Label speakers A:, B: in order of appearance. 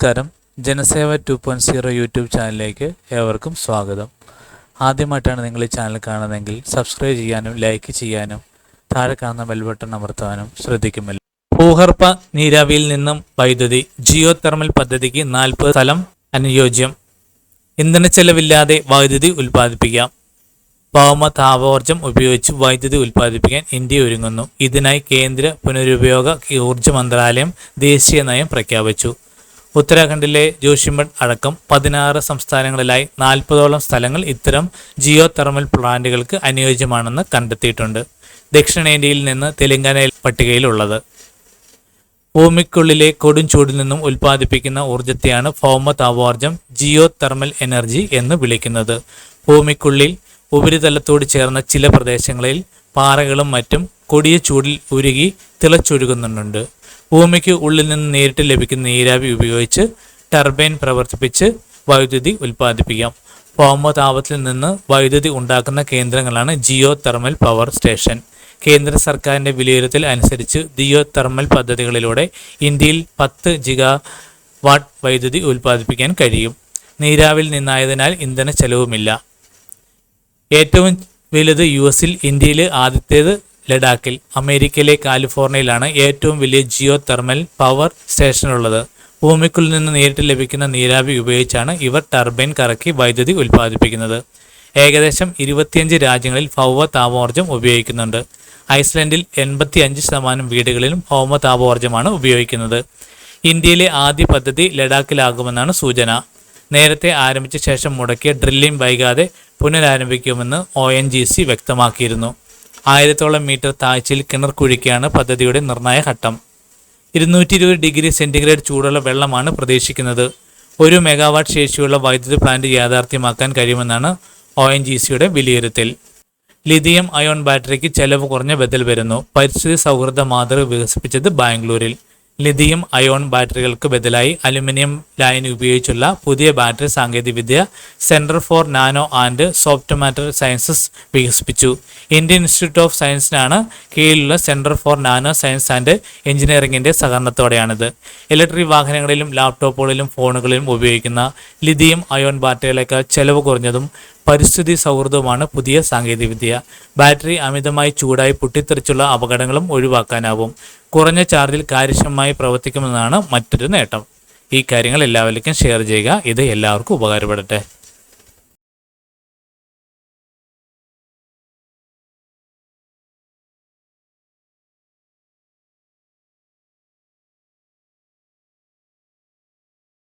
A: നമസ്കാരം. Janaseva two point zero YouTube ചാനലിലേക്ക് ഏവർക്കും സ്വാഗതം. ആദ്യമായിട്ടാണ് നിങ്ങൾ ഈ ചാനൽ കാണുന്നതെങ്കിൽ സബ്സ്ക്രൈബ് ചെയ്യാനും ലൈക്ക് ചെയ്യാനും താഴെ കാണുന്ന ബെൽ ബട്ടൺ അമർത്താനും ശ്രദ്ധിക്കുമല്ലോ. ഭൂഹർപ്പ നീരാവിയിൽ നിന്നും വൈദ്യുതി ജിയോ തെർമൽ പദ്ധതിക്ക് നാൽപ്പത് സ്ഥലം അനുയോജ്യം. ഇന്ധന ചെലവില്ലാതെ വൈദ്യുതി ഉൽപ്പാദിപ്പിക്കാം. ഭൗമ താപോർജം ഉപയോഗിച്ച് വൈദ്യുതി ഉൽപ്പാദിപ്പിക്കാൻ ഇന്ത്യ ഒരുങ്ങുന്നു. ഇതിനായി കേന്ദ്ര പുനരുപയോഗ ഊർജ മന്ത്രാലയം ദേശീയ നയം പ്രഖ്യാപിച്ചു. ഉത്തരാഖണ്ഡിലെ ജോഷിമഠ് അടക്കം പതിനാറ് സംസ്ഥാനങ്ങളിലായി നാൽപ്പതോളം സ്ഥലങ്ങൾ ഇത്തരം ജിയോ തെർമൽ പ്ലാന്റുകൾക്ക് അനുയോജ്യമാണെന്ന് കണ്ടെത്തിയിട്ടുണ്ട്. ദക്ഷിണേന്ത്യയിൽ നിന്ന് തെലങ്കാന പട്ടികയിലുള്ളത്. ഭൂമിക്കുള്ളിലെ കൊടും ചൂടിൽ നിന്നും ഉൽപ്പാദിപ്പിക്കുന്ന ഊർജത്തെയാണ് ഭൗമ താപോർജം ജിയോ തെർമൽ എനർജി എന്ന് വിളിക്കുന്നത്. ഭൂമിക്കുള്ളിൽ ഉപരിതലത്തോട് ചേർന്ന ചില പ്രദേശങ്ങളിൽ പാറകളും മറ്റും കൊടിയ ചൂടിൽ ഉരുകി തിളച്ചൊഴുകുന്നുണ്ട്. ഭൂമിക്ക് ഉള്ളിൽ നിന്ന് നേരിട്ട് ലഭിക്കുന്ന നീരാവി ഉപയോഗിച്ച് ടർബൈൻ പ്രവർത്തിപ്പിച്ച് വൈദ്യുതി ഉൽപ്പാദിപ്പിക്കാം. ഭൗമതാപത്തിൽ നിന്ന് വൈദ്യുതി ഉണ്ടാക്കുന്ന കേന്ദ്രങ്ങളാണ് ജിയോ തെർമൽ പവർ സ്റ്റേഷൻ. കേന്ദ്ര സർക്കാരിന്റെ വിലയിരുത്തൽ അനുസരിച്ച് ജിയോ തെർമൽ പദ്ധതികളിലൂടെ ഇന്ത്യയിൽ പത്ത് ജിഗാ വാട്ട് വൈദ്യുതി ഉൽപ്പാദിപ്പിക്കാൻ കഴിയും. നീരാവിൽ നിന്നായതിനാൽ ഇന്ധന ചെലവുമില്ല. ഏറ്റവും വലുത് യു എസിൽ ഇന്ത്യയിൽ ആദ്യത്തേത് ലഡാക്കിൽ അമേരിക്കയിലെ കാലിഫോർണിയയിലാണ് ഏറ്റവും വലിയ ജിയോ തെർമൽ പവർ സ്റ്റേഷനുള്ളത്. ഭൂമിക്കുള്ളിൽ നിന്ന് നേരിട്ട് ലഭിക്കുന്ന നീരാവി ഉപയോഗിച്ചാണ് ഇവർ ടർബൈൻ കറക്കി വൈദ്യുതി ഉൽപ്പാദിപ്പിക്കുന്നത്. ഏകദേശം ഇരുപത്തിയഞ്ച് രാജ്യങ്ങളിൽ ഭൗമ താപോർജം ഉപയോഗിക്കുന്നുണ്ട്. ഐസ്ലൻഡിൽ എൺപത്തി അഞ്ച് ശതമാനം വീടുകളിലും ഭൗമ താപോർജമാണ് ഉപയോഗിക്കുന്നത്. ഇന്ത്യയിലെ ആദ്യ പദ്ധതി ലഡാക്കിലാകുമെന്നാണ് സൂചന. നേരത്തെ ആരംഭിച്ച ശേഷം മുടക്കിയ ഡ്രില്ലിംഗ് വൈകാതെ പുനരാരംഭിക്കുമെന്ന് ഒ വ്യക്തമാക്കിയിരുന്നു. ആയിരത്തോളം മീറ്റർ താഴ്ചയിൽ കിണർ കുഴിക്കുകയാണ് പദ്ധതിയുടെ നിർണായ ഘട്ടം. ഇരുന്നൂറ്റി ഇരുപത് ഡിഗ്രി സെന്റിഗ്രേഡ് ചൂടുള്ള വെള്ളമാണ് പ്രതീക്ഷിക്കുന്നത്. ഒരു മെഗാവാട്ട് ശേഷിയുള്ള വൈദ്യുതി പ്ലാന്റ് യാഥാർത്ഥ്യമാക്കാൻ കഴിയുമെന്നാണ് ഒ എൻ ജി സിയുടെ വിലയിരുത്തൽ. ലിഥിയം അയോൺ ബാറ്ററിക്ക് ചെലവ് കുറഞ്ഞ ബദൽ വരുന്നു. പരിസ്ഥിതി സൗഹൃദ മാതൃക വികസിപ്പിച്ചത് ബാംഗ്ലൂരിൽ. ലിഥിയം അയോൺ ബാറ്ററികൾക്ക് ബദലായി അലുമിനിയം ലൈൻ ഉപയോഗിച്ചുള്ള പുതിയ ബാറ്ററി സാങ്കേതികവിദ്യ centre for nano and soft matter sciences വികസിപ്പിച്ചു. ഇന്ത്യൻ ഇൻസ്റ്റിറ്റ്യൂട്ട് ഓഫ് സയൻസിനാണ് കീഴിലുള്ള centre for nano science and എഞ്ചിനീയറിംഗിന്റെ സഹകരണത്തോടെയാണിത്. ഇലക്ട്രിക് വാഹനങ്ങളിലും ലാപ്ടോപ്പുകളിലും ഫോണുകളിലും ഉപയോഗിക്കുന്ന ലിഥിയം അയോൺ ബാറ്ററികളേക്കാൾ ചെലവ് കുറഞ്ഞതും പരിസ്ഥിതി സൗഹൃദവുമാണ് പുതിയ സാങ്കേതികവിദ്യ. ബാറ്ററി അമിതമായി ചൂടായി പൊട്ടിത്തെറിച്ചുള്ള അപകടങ്ങളും ഒഴിവാക്കാനാവും. കുറഞ്ഞ ചാർജിൽ കാര്യക്ഷമമായി പ്രവർത്തിക്കുമെന്നാണ് മറ്റൊരു നേട്ടം. ഈ കാര്യങ്ങൾ എല്ലാവരിലേക്കും ഷെയർ ചെയ്യുക. ഇത് എല്ലാവർക്കും ഉപകാരപ്പെടട്ടെ.